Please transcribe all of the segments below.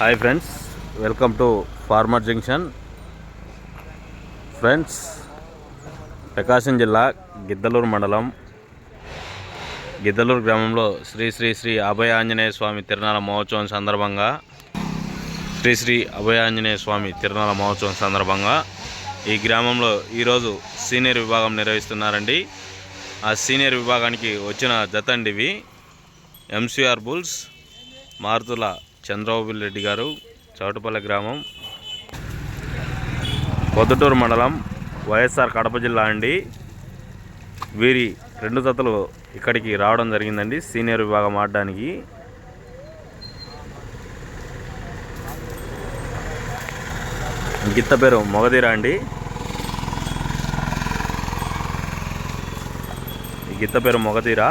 Hi friends welcome to farmer junction. Friends Prakasam జిల్లా గిద్దలూరు మండలం గిద్దలూరు గ్రామంలో శ్రీ శ్రీ శ్రీ అభయ ఆంజనేయ స్వామి తిరునాల మహోత్సవం సందర్భంగా శ్రీ శ్రీ అభయ ఆంజనేయ స్వామి తిరునాల మహోత్సవం సందర్భంగా ఈ గ్రామంలో ఈరోజు సీనియర్ విభాగం నిర్వహిస్తున్నారండి. ఆ సీనియర్ విభాగానికి వచ్చిన జతండివి ఎంసీఆర్ బుల్స్ మారుతుల చంద్రబాబు రెడ్డి గారు చౌటపల్లి గ్రామం పొద్దుటూరు మండలం వైఎస్ఆర్ కడప జిల్లా అండి. వీరి రెండు జతలు ఇక్కడికి రావడం జరిగిందండి సీనియర్ విభాగం ఆడడానికి. గిత్త పేరు మొగదీరా అండి. గిత్త పేరు మొగధీర.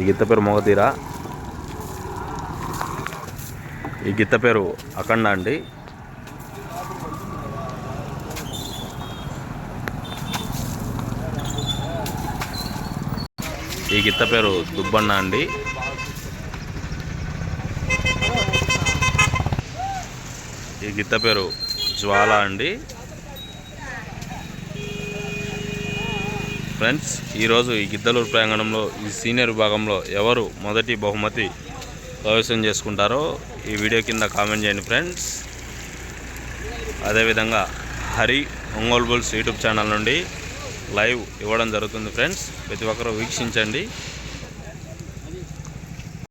ఈ గిత్త పేరు మొగతీర? ఈ గిత్త పేరు అఖండ అండి. ఈ గిత్త పేరు దుబ్బన్న అండి. ఈ గిత్త పేరు జ్వాల అండి. ఫ్రెండ్స్ ఈరోజు ఈ గిద్దలూరు ప్రాంగణంలో ఈ సీనియర్ విభాగంలో ఎవరు మొదటి బహుమతి ప్రవేశం చేసుకుంటారో ఈ వీడియో కింద కామెంట్ చేయండి ఫ్రెండ్స్. అదేవిధంగా Hari Ongole bulls YouTube channel నుండి లైవ్ ఇవ్వడం జరుగుతుంది ఫ్రెండ్స్. ప్రతి ఒక్కరూ వీక్షించండి.